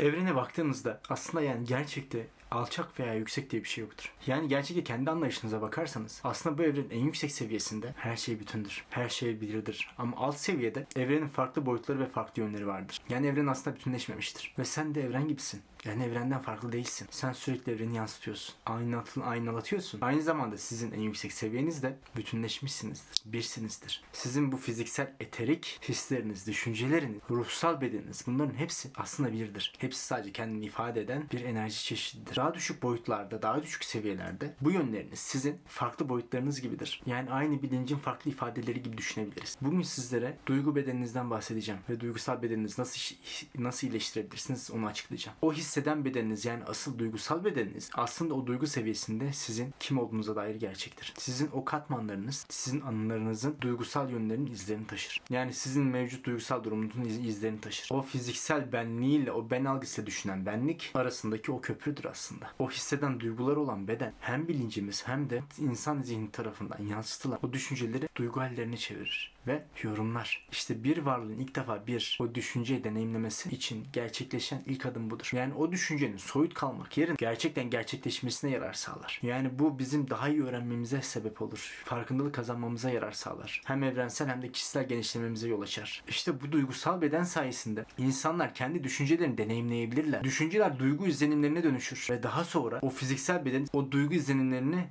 Evrene baktığınızda aslında yani gerçekte alçak veya yüksek diye bir şey yoktur. Yani gerçekte kendi anlayışınıza bakarsanız aslında bu evrenin en yüksek seviyesinde her şey bütündür. Her şey birdir. Ama alt seviyede evrenin farklı boyutları ve farklı yönleri vardır. Yani evren aslında bütünleşmemiştir. Ve sen de evren gibisin. Yani evrenden farklı değilsin. Sen sürekli evreni yansıtıyorsun. Aynatın, aynalatıyorsun. Aynı zamanda sizin en yüksek seviyenizde bütünleşmişsinizdir. Birsinizdir. Sizin bu fiziksel eterik hisleriniz, düşünceleriniz, ruhsal bedeniniz bunların hepsi aslında birdir. Hepsi sadece kendini ifade eden bir enerji çeşididir. Daha düşük boyutlarda, daha düşük seviyelerde bu yönleriniz sizin farklı boyutlarınız gibidir. Yani aynı bilincin farklı ifadeleri gibi düşünebiliriz. Bugün sizlere duygu bedeninizden bahsedeceğim ve duygusal bedeniniz nasıl nasıl iyileştirebilirsiniz onu açıklayacağım. O hisseden bedeniniz yani asıl duygusal bedeniniz aslında o duygu seviyesinde sizin kim olduğunuza dair gerçektir. Sizin o katmanlarınız sizin anılarınızın duygusal yönlerinin izlerini taşır. Yani sizin mevcut duygusal durumunuzun iz- izlerini taşır. O fiziksel benliğiyle o ben algısıyla düşünen benlik arasındaki o köprüdür aslında. O hisseden duygular olan beden hem bilincimiz hem de insan zihni tarafından yansıtılan o düşünceleri duygu hallerine çevirir ve yorumlar. İşte bir varlığın ilk defa bir o düşünceyi deneyimlemesi için gerçekleşen ilk adım budur. Yani o düşüncenin soyut kalmak yerine gerçekten gerçekleşmesine yarar sağlar. Yani bu bizim daha iyi öğrenmemize sebep olur. Farkındalık kazanmamıza yarar sağlar. Hem evrensel hem de kişisel genişlememize yol açar. İşte bu duygusal beden sayesinde insanlar kendi düşüncelerini deneyimleyebilirler. Düşünceler duygu izlenimlerine dönüşür ve daha sonra o fiziksel beden o duygu izlenimlerini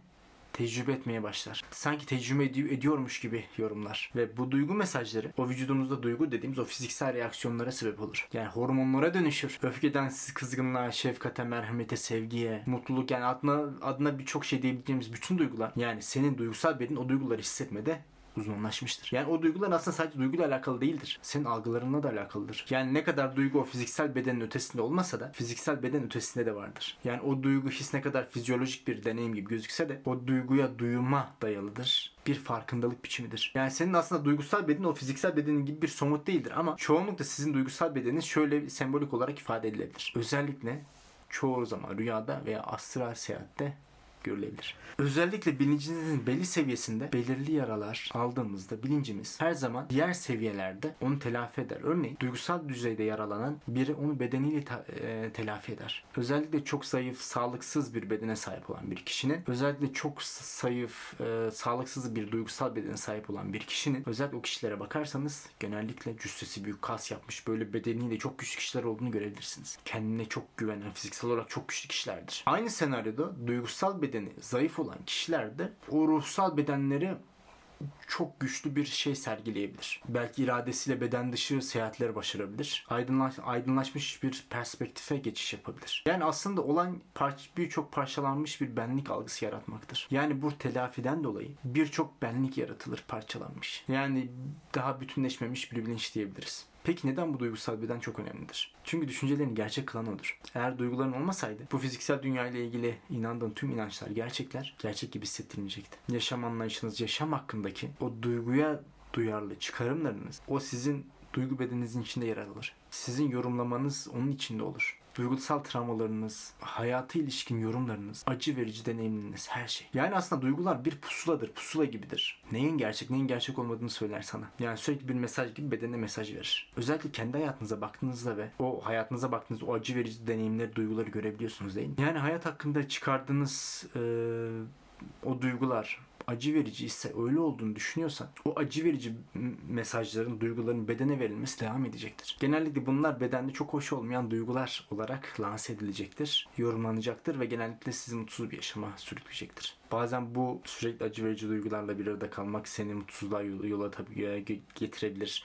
tecrübe etmeye başlar. Sanki tecrübe edi- ediyormuş gibi yorumlar. Ve bu duygu mesajları o vücudumuzda duygu dediğimiz o fiziksel reaksiyonlara sebep olur. Yani hormonlara dönüşür. Öfkeden kızgınlığa, şefkate, merhamete, sevgiye, mutluluk yani adına, adına birçok şey diyebileceğimiz bütün duygular. Yani senin duygusal bedenin o duyguları hissetmede uzmanlaşmıştır. Yani o duygular aslında sadece duyguyla alakalı değildir. Senin algılarınla da alakalıdır. Yani ne kadar duygu o fiziksel bedenin ötesinde olmasa da fiziksel beden ötesinde de vardır. Yani o duygu his ne kadar fizyolojik bir deneyim gibi gözükse de o duyguya duyuma dayalıdır bir farkındalık biçimidir. Yani senin aslında duygusal beden o fiziksel bedenin gibi bir somut değildir ama çoğunlukla sizin duygusal bedeniniz şöyle sembolik olarak ifade edilebilir. Özellikle çoğu zaman rüyada veya astral seyahatte görülebilir. Özellikle bilincinizin belli seviyesinde belirli yaralar aldığımızda bilincimiz her zaman diğer seviyelerde onu telafi eder. Örneğin duygusal düzeyde yaralanan biri onu bedeniyle e, telafi eder. Özellikle çok zayıf, sağlıksız bir bedene sahip olan bir kişinin, özellikle çok zayıf, e, sağlıksız bir duygusal bedene sahip olan bir kişinin, özellikle o kişilere bakarsanız genellikle cüssesi büyük, kas yapmış, böyle bedeniyle çok güçlü kişiler olduğunu görebilirsiniz. Kendine çok güvenen, fiziksel olarak çok güçlü kişilerdir. Aynı senaryoda duygusal bedeni zayıf olan kişiler de o ruhsal bedenleri çok güçlü bir şey sergileyebilir. Belki iradesiyle beden dışı seyahatler başarabilir. Aydınlaş, aydınlaşmış bir perspektife geçiş yapabilir. Yani aslında olan parç, birçok parçalanmış bir benlik algısı yaratmaktır. Yani bu telafiden dolayı birçok benlik yaratılır parçalanmış. Yani daha bütünleşmemiş bir bilinç diyebiliriz. Peki neden bu duygusal beden çok önemlidir? Çünkü düşüncelerini gerçek kılan odur. Eğer duyguların olmasaydı bu fiziksel dünya ile ilgili inandığın tüm inançlar, gerçekler gerçek gibi hissettirmeyecekti. Yaşam anlayışınız, yaşam hakkındaki o duyguya duyarlı çıkarımlarınız o sizin duygu bedeninizin içinde yer alır. Sizin yorumlamanız onun içinde olur. Duygusal travmalarınız, hayata ilişkin yorumlarınız, acı verici deneyimleriniz, her şey. Yani aslında duygular bir pusuladır, pusula gibidir. Neyin gerçek, neyin gerçek olmadığını söyler sana. Yani sürekli bir mesaj gibi bedenine mesaj verir. Özellikle kendi hayatınıza baktığınızda ve o hayatınıza baktığınız o acı verici deneyimleri, duyguları görebiliyorsunuz değil mi? Yani hayat hakkında çıkardığınız eee, o duygular, acı verici ise öyle olduğunu düşünüyorsan o acı verici mesajların, duyguların bedene verilmesi devam edecektir. Genellikle bunlar bedende çok hoş olmayan duygular olarak lanse edilecektir, yorumlanacaktır ve genellikle sizi mutsuz bir yaşama sürükleyecektir. Bazen bu sürekli acı verici duygularla bir arada kalmak seni mutsuzluğa yola, tabii ge- getirebilir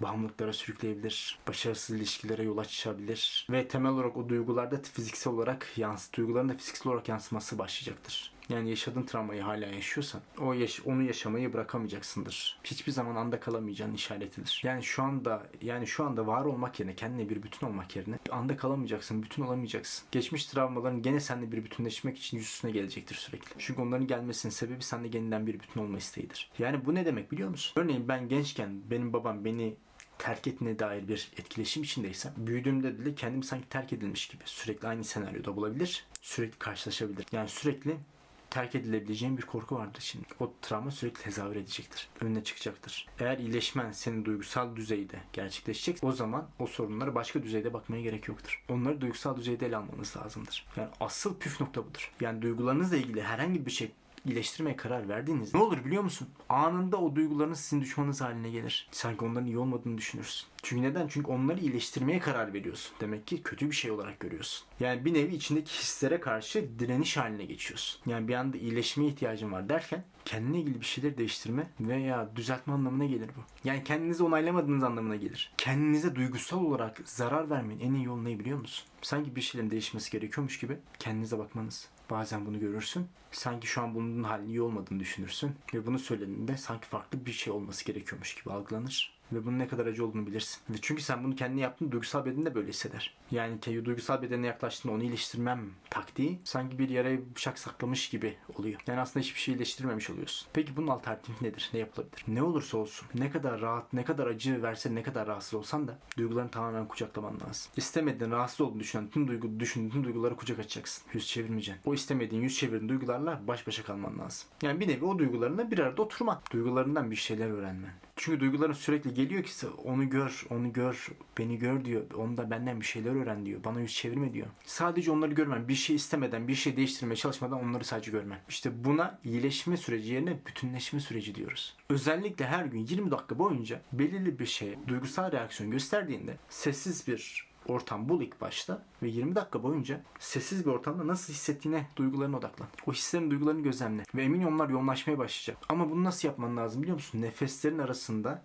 bağımlılıklara sürükleyebilir, başarısız ilişkilere yol açabilir ve temel olarak o duygularda fiziksel olarak yansı, duyguların da fiziksel olarak yansıması başlayacaktır. Yani yaşadığın travmayı hala yaşıyorsan o yaş onu yaşamayı bırakamayacaksındır. Hiçbir zaman anda kalamayacağın işaretidir. Yani şu anda yani şu anda var olmak yerine kendine bir bütün olmak yerine anda kalamayacaksın, bütün olamayacaksın. Geçmiş travmaların gene seninle bir bütünleşmek için yüz üstüne gelecektir sürekli. Çünkü onların gelmesinin sebebi seninle yeniden bir bütün olma isteğidir. Yani bu ne demek biliyor musun? Örneğin ben gençken benim babam beni terk ettiğine dair bir etkileşim içindeysem büyüdüğümde bile kendimi sanki terk edilmiş gibi sürekli aynı senaryoda bulabilir. Sürekli karşılaşabilir. Yani sürekli terk edilebileceğin bir korku vardır şimdi. O travma sürekli tezahür edecektir. Önüne çıkacaktır. Eğer iyileşmen senin duygusal düzeyde gerçekleşecek o zaman o sorunlara başka düzeyde bakmaya gerek yoktur. Onları duygusal düzeyde ele almanız lazımdır. Yani asıl püf nokta budur. Yani duygularınızla ilgili herhangi bir şey iyileştirmeye karar verdiğinizde ne olur biliyor musun? Anında o duygularınız sizin düşmanınız haline gelir. Sanki onların iyi olmadığını düşünürsün. Çünkü neden? Çünkü onları iyileştirmeye karar veriyorsun. Demek ki kötü bir şey olarak görüyorsun. Yani bir nevi içindeki hislere karşı direniş haline geçiyorsun. Yani bir anda iyileşmeye ihtiyacın var derken kendine ilgili bir şeyleri değiştirme veya düzeltme anlamına gelir bu. Yani kendinizi onaylamadığınız anlamına gelir. Kendinize duygusal olarak zarar vermenin en iyi yolu ne biliyor musun? Sanki bir şeylerin değişmesi gerekiyormuş gibi kendinize bakmanız. Bazen bunu görürsün. Sanki şu an bunun halinin iyi olmadığını düşünürsün. Ve bunu söylediğinde sanki farklı bir şey olması gerekiyormuş gibi algılanır. Ve bunun ne kadar acı olduğunu bilirsin. Ve çünkü sen bunu kendine yaptın duygusal beden de böyle hisseder. Yani ki duygusal bedenine yaklaştığında onu iyileştirmem taktiği sanki bir yaraya bıçak saklamış gibi oluyor. Yani aslında hiçbir şey iyileştirmemiş oluyorsun. Peki bunun alternatifi nedir? Ne yapılabilir? Ne olursa olsun ne kadar rahat, ne kadar acı verse, ne kadar rahatsız olsan da duygularını tamamen kucaklaman lazım. İstemediğin, rahatsız olduğunu düşünen tüm duygu, düşündüğün tüm duyguları kucak açacaksın. Yüz çevirmeyeceksin. O istemediğin, yüz çevirdiğin duygularla baş başa kalman lazım. Yani bir nevi o duygularına bir arada oturman. Duygularından bir şeyler öğrenmen. Çünkü duyguların sürekli geliyor ki onu gör, onu gör, beni gör diyor. Onu da benden bir şeyler öğren diyor. Bana yüz çevirme diyor. Sadece onları görmen, bir şey istemeden, bir şey değiştirmeye çalışmadan onları sadece görmen. İşte buna iyileşme süreci yerine bütünleşme süreci diyoruz. Özellikle her gün 20 dakika boyunca belirli bir şeye duygusal reaksiyon gösterdiğinde sessiz bir ortam bul ilk başta ve 20 dakika boyunca sessiz bir ortamda nasıl hissettiğine duygularına odaklan. O hislerin duygularını gözlemle ve emin onlar yoğunlaşmaya başlayacak. Ama bunu nasıl yapman lazım biliyor musun? Nefeslerin arasında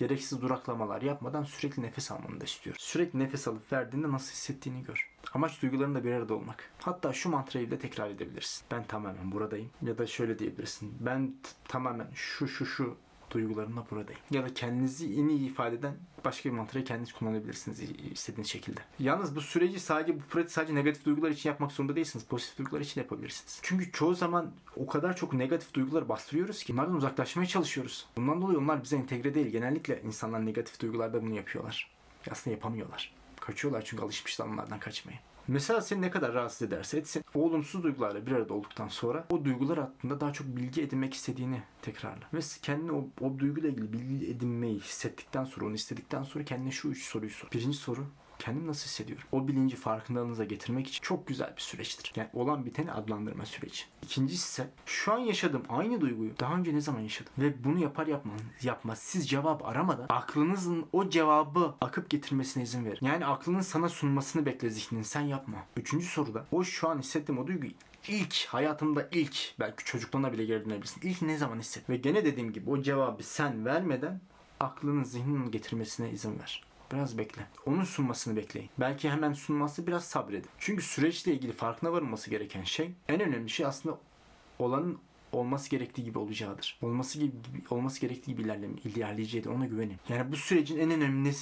gereksiz duraklamalar yapmadan sürekli nefes almanı da istiyorum. Sürekli nefes alıp verdiğinde nasıl hissettiğini gör. Amaç duygularında bir arada olmak. Hatta şu mantrayı bile tekrar edebilirsin. Ben tamamen buradayım. Ya da şöyle diyebilirsin. Ben tamamen şu şu şu duygularımla buradayım. Ya da kendinizi en iyi ifade eden başka bir mantrayı kendiniz kullanabilirsiniz istediğiniz şekilde. Yalnız bu süreci sadece bu pratik sadece negatif duygular için yapmak zorunda değilsiniz. Pozitif duygular için yapabilirsiniz. Çünkü çoğu zaman o kadar çok negatif duyguları bastırıyoruz ki onlardan uzaklaşmaya çalışıyoruz. Bundan dolayı onlar bize entegre değil. Genellikle insanlar negatif duygularda bunu yapıyorlar. Aslında yapamıyorlar. Kaçıyorlar çünkü alışmışlar onlardan kaçmaya. Mesela seni ne kadar rahatsız ederse etsin olumsuz duygularla bir arada olduktan sonra o duygular hakkında daha çok bilgi edinmek istediğini tekrarla. Ve kendine o, o duyguyla ilgili bilgi edinmeyi hissettikten sonra onu istedikten sonra kendine şu üç soruyu sor. Birinci soru kendim nasıl hissediyorum? O bilinci farkındalığınıza getirmek için çok güzel bir süreçtir. Yani olan biteni adlandırma süreci. İkincisi ise şu an yaşadığım aynı duyguyu daha önce ne zaman yaşadım? Ve bunu yapar yapmaz, yapmaz siz cevap aramadan aklınızın o cevabı akıp getirmesine izin verin. Yani aklının sana sunmasını bekle zihnin sen yapma. Üçüncü soruda o şu an hissettiğim o duyguyu ilk hayatımda ilk belki çocukluğuna bile geri dönebilirsin. İlk ne zaman hisset? Ve gene dediğim gibi o cevabı sen vermeden aklının zihninin getirmesine izin ver. Biraz bekle. Onun sunmasını bekleyin. Belki hemen sunması biraz sabredin. Çünkü süreçle ilgili farkına varılması gereken şey en önemli şey aslında olanın olması gerektiği gibi olacağıdır. Olması gibi olması gerektiği gibi ilerleme, ilerleyeceğidir. Ona güvenin. Yani bu sürecin en önemli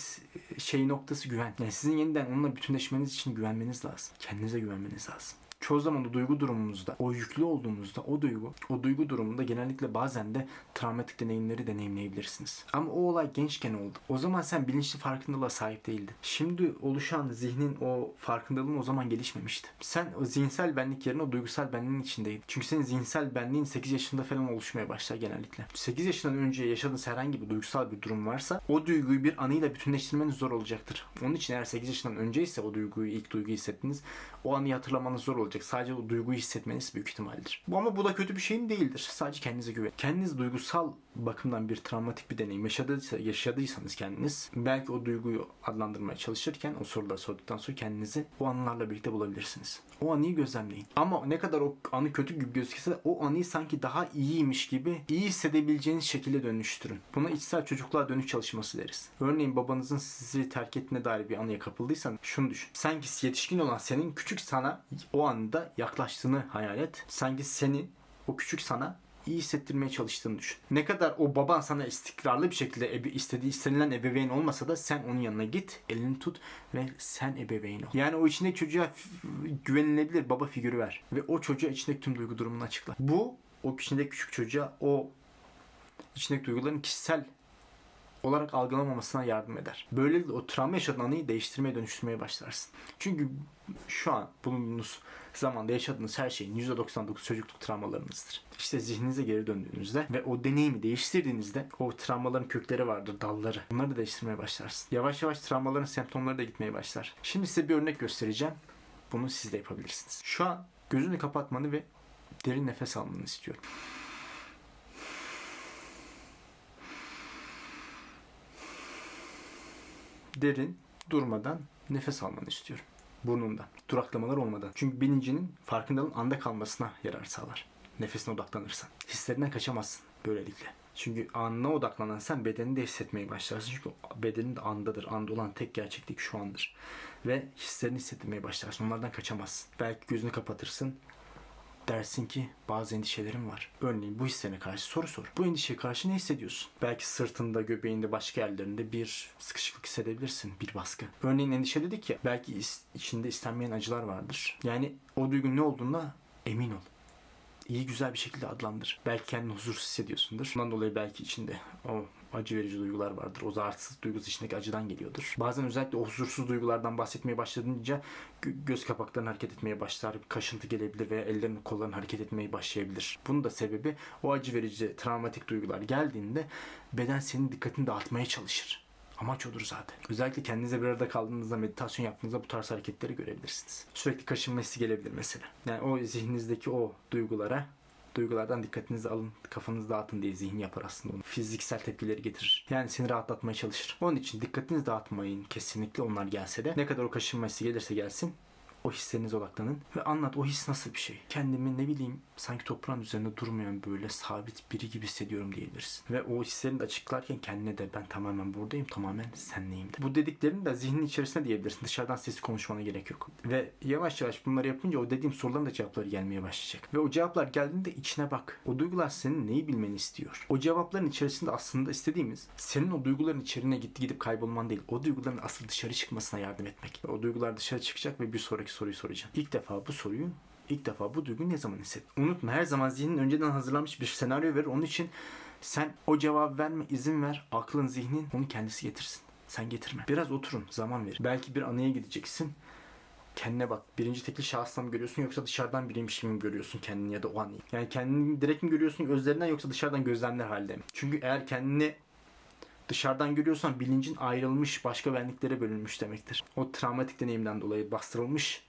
şey noktası güven. Yani sizin yeniden onunla bütünleşmeniz için güvenmeniz lazım. Kendinize güvenmeniz lazım çoğu zaman o duygu durumumuzda, o yüklü olduğumuzda o duygu, o duygu durumunda genellikle bazen de travmatik deneyimleri deneyimleyebilirsiniz. Ama o olay gençken oldu. O zaman sen bilinçli farkındalığa sahip değildin. Şimdi oluşan zihnin o farkındalığın o zaman gelişmemişti. Sen o zihinsel benlik yerine o duygusal benliğin içindeydin. Çünkü senin zihinsel benliğin 8 yaşında falan oluşmaya başlar genellikle. 8 yaşından önce yaşadığınız herhangi bir duygusal bir durum varsa o duyguyu bir anıyla bütünleştirmeniz zor olacaktır. Onun için eğer 8 yaşından önceyse o duyguyu ilk duyguyu hissettiniz o anıyı hatırlamanız zor olacak. Sadece o duyguyu hissetmeniz büyük ihtimaldir. Bu ama bu da kötü bir şeyin değildir. Sadece kendinize güven. Kendiniz duygusal bakımdan bir travmatik bir deneyim yaşadıysa, yaşadıysanız kendiniz belki o duyguyu adlandırmaya çalışırken o soruları sorduktan sonra kendinizi o anılarla birlikte bulabilirsiniz. O anıyı gözlemleyin. Ama ne kadar o anı kötü gibi gözükse de o anıyı sanki daha iyiymiş gibi iyi hissedebileceğiniz şekilde dönüştürün. Buna içsel çocukluğa dönüş çalışması deriz. Örneğin babanızın sizi terk ettiğine dair bir anıya kapıldıysan şunu düşün. Sanki yetişkin olan senin küçük sana o anda yaklaştığını hayal et. Sanki senin o küçük sana iyi hissettirmeye çalıştığını düşün. Ne kadar o baban sana istikrarlı bir şekilde ebe, istediği istenilen ebeveyn olmasa da sen onun yanına git, elini tut ve sen ebeveyn ol. Yani o içindeki çocuğa güvenilebilir baba figürü ver ve o çocuğa içindeki tüm duygu durumunu açıkla. Bu o içindeki küçük çocuğa o içindeki duyguların kişisel olarak algılamamasına yardım eder. Böylelikle o travma yaşadığın anıyı değiştirmeye dönüştürmeye başlarsın. Çünkü şu an bulunduğunuz zamanda yaşadığınız her şeyin %99 çocukluk travmalarınızdır. İşte zihninize geri döndüğünüzde ve o deneyimi değiştirdiğinizde o travmaların kökleri vardır, dalları. Bunları da değiştirmeye başlarsın. Yavaş yavaş travmaların semptomları da gitmeye başlar. Şimdi size bir örnek göstereceğim. Bunu siz de yapabilirsiniz. Şu an gözünü kapatmanı ve derin nefes almanı istiyorum. Derin, durmadan nefes almanı istiyorum. Burnundan. Duraklamalar olmadan. Çünkü bilincinin farkındalığın anda kalmasına yarar sağlar. Nefesine odaklanırsan. Hislerinden kaçamazsın böylelikle. Çünkü anına odaklanan sen bedenini de hissetmeye başlarsın. Çünkü bedenin de andadır. Anda olan tek gerçeklik şu andır. Ve hislerini hissetmeye başlarsın. Onlardan kaçamazsın. Belki gözünü kapatırsın. Dersin ki bazı endişelerim var. Örneğin bu hislerine karşı soru sor. Bu endişeye karşı ne hissediyorsun? Belki sırtında, göbeğinde, başka yerlerinde bir sıkışıklık hissedebilirsin. Bir baskı. Örneğin endişe dedik ya. Belki içinde istenmeyen acılar vardır. Yani o duygunun ne olduğuna emin ol iyi güzel bir şekilde adlandır. Belki kendini huzursuz hissediyorsundur. Bundan dolayı belki içinde o acı verici duygular vardır. O zararsız duygusu içindeki acıdan geliyordur. Bazen özellikle o huzursuz duygulardan bahsetmeye başladığınca gö- göz kapakların hareket etmeye başlar, kaşıntı gelebilir veya ellerin kolların hareket etmeye başlayabilir. Bunun da sebebi o acı verici travmatik duygular geldiğinde beden senin dikkatini dağıtmaya çalışır. Amaç odur zaten. Özellikle kendinize bir arada kaldığınızda meditasyon yaptığınızda bu tarz hareketleri görebilirsiniz. Sürekli kaşınma hissi gelebilir mesela. Yani o zihninizdeki o duygulara duygulardan dikkatinizi alın, kafanızı dağıtın diye zihin yapar aslında onu. Fiziksel tepkileri getirir. Yani seni rahatlatmaya çalışır. Onun için dikkatinizi dağıtmayın kesinlikle onlar gelse de. Ne kadar o kaşınma hissi gelirse gelsin o hislerinize odaklanın ve anlat o his nasıl bir şey. Kendimi ne bileyim sanki toprağın üzerinde durmayan böyle sabit biri gibi hissediyorum diyebilirsin. Ve o hislerini de açıklarken kendine de ben tamamen buradayım tamamen senleyim de. Bu dediklerini de zihnin içerisine diyebilirsin. Dışarıdan sesli konuşmana gerek yok. Ve yavaş yavaş bunları yapınca o dediğim soruların da cevapları gelmeye başlayacak. Ve o cevaplar geldiğinde içine bak. O duygular senin neyi bilmeni istiyor. O cevapların içerisinde aslında istediğimiz senin o duyguların içerine gitti gidip kaybolman değil. O duyguların asıl dışarı çıkmasına yardım etmek. O duygular dışarı çıkacak ve bir sonraki soruyu soracağım. İlk defa bu soruyu ilk defa bu duyguyu ne zaman hissettin? Unutma her zaman zihnin önceden hazırlanmış bir senaryo verir. Onun için sen o cevabı verme, izin ver. Aklın, zihnin onu kendisi getirsin. Sen getirme. Biraz oturun, zaman verin. Belki bir anıya gideceksin. Kendine bak. Birinci tekil şahısla mı görüyorsun yoksa dışarıdan biriymiş gibi mi görüyorsun kendini ya da o anıyı? Yani kendini direkt mi görüyorsun gözlerinden yoksa dışarıdan gözlemler halde mi? Çünkü eğer kendini dışarıdan görüyorsan bilincin ayrılmış başka benliklere bölünmüş demektir. O travmatik deneyimden dolayı bastırılmış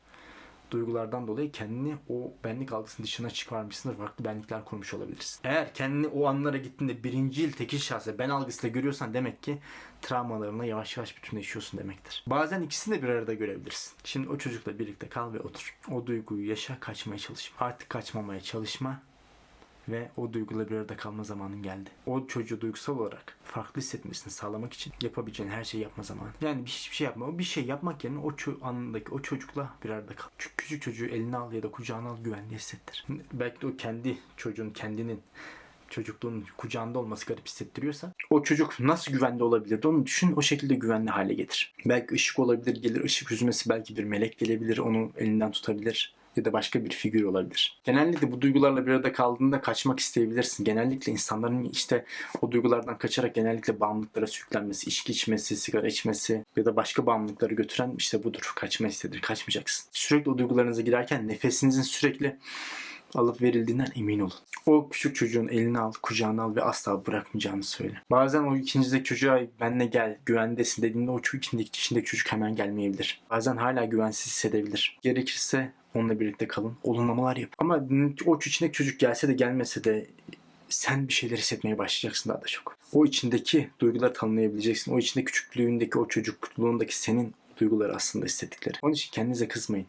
duygulardan dolayı kendini o benlik algısının dışına çıkarmışsındır. Farklı benlikler kurmuş olabilirsin. Eğer kendini o anlara gittiğinde birincil tekil şahsa ben algısıyla görüyorsan demek ki travmalarına yavaş yavaş bütünleşiyorsun demektir. Bazen ikisini de bir arada görebilirsin. Şimdi o çocukla birlikte kal ve otur. O duyguyu yaşa, kaçmaya çalışma. Artık kaçmamaya çalışma ve o duyguyla bir arada kalma zamanın geldi. O çocuğu duygusal olarak farklı hissetmesini sağlamak için yapabileceğin her şeyi yapma zamanı. Yani bir hiçbir şey yapma. Bir şey yapmak yerine o ço- anındaki o çocukla bir arada kal. Çünkü küçük çocuğu eline al ya da kucağına al güvenli hissettir. Belki de o kendi çocuğun kendinin çocukluğun kucağında olması garip hissettiriyorsa o çocuk nasıl güvende olabilirdi onu düşün o şekilde güvenli hale getir. Belki ışık olabilir gelir ışık yüzmesi belki bir melek gelebilir onu elinden tutabilir ya da başka bir figür olabilir. Genellikle bu duygularla bir arada kaldığında kaçmak isteyebilirsin. Genellikle insanların işte o duygulardan kaçarak genellikle bağımlılıklara sürüklenmesi, içki içmesi, sigara içmesi ya da başka bağımlılıkları götüren işte budur. Kaçma istedir. Kaçmayacaksın. Sürekli o duygularınıza girerken nefesinizin sürekli alıp verildiğinden emin olun. O küçük çocuğun elini al, kucağına al ve asla bırakmayacağını söyle. Bazen o ikincide çocuğa benle gel, güvendesin dediğinde o çocuk içindeki, içindeki çocuk hemen gelmeyebilir. Bazen hala güvensiz hissedebilir. Gerekirse onunla birlikte kalın, olumlamalar yap. Ama o içindeki çocuk gelse de gelmese de sen bir şeyler hissetmeye başlayacaksın daha da çok. O içindeki duyguları tanımlayabileceksin. O içinde küçüklüğündeki o çocukluğundaki senin duyguları aslında hissettikleri. Onun için kendinize kızmayın.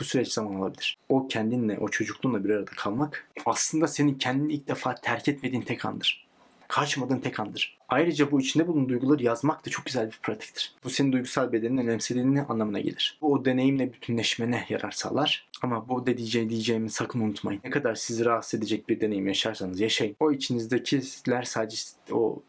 Bu süreç zaman alabilir. O kendinle, o çocukluğunla bir arada kalmak aslında senin kendini ilk defa terk etmediğin tek andır. Kaçmadığın tek andır. Ayrıca bu içinde bulunduğun duyguları yazmak da çok güzel bir pratiktir. Bu senin duygusal bedenini önemsediğini anlamına gelir. Bu o deneyimle bütünleşmene yarar sağlar. Ama bu dediğim diyeceğimi sakın unutmayın. Ne kadar sizi rahatsız edecek bir deneyim yaşarsanız yaşayın. O içinizdekiler sadece o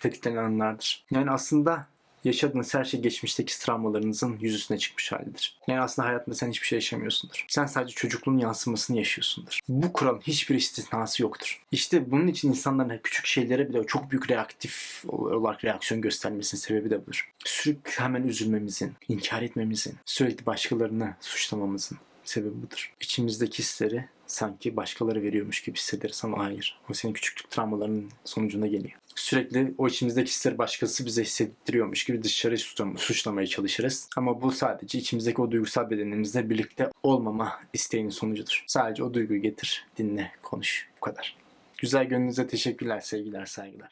tetiklenen anlardır. Yani aslında yaşadığınız her şey geçmişteki travmalarınızın yüzüstüne çıkmış halidir. Yani aslında hayatında sen hiçbir şey yaşamıyorsundur. Sen sadece çocukluğun yansımasını yaşıyorsundur. Bu kuralın hiçbir istisnası yoktur. İşte bunun için insanların küçük şeylere bile çok büyük reaktif olarak reaksiyon göstermesinin sebebi de budur. Sürekli hemen üzülmemizin, inkar etmemizin, sürekli başkalarını suçlamamızın sebebi budur. İçimizdeki hisleri sanki başkaları veriyormuş gibi hissederiz ama hayır. O senin küçüklük travmalarının sonucunda geliyor. Sürekli o içimizdeki hisleri başkası bize hissettiriyormuş gibi dışarı suçlam- suçlamaya çalışırız. Ama bu sadece içimizdeki o duygusal bedenimizle birlikte olmama isteğinin sonucudur. Sadece o duyguyu getir, dinle, konuş. Bu kadar. Güzel gönlünüze teşekkürler, sevgiler, saygılar.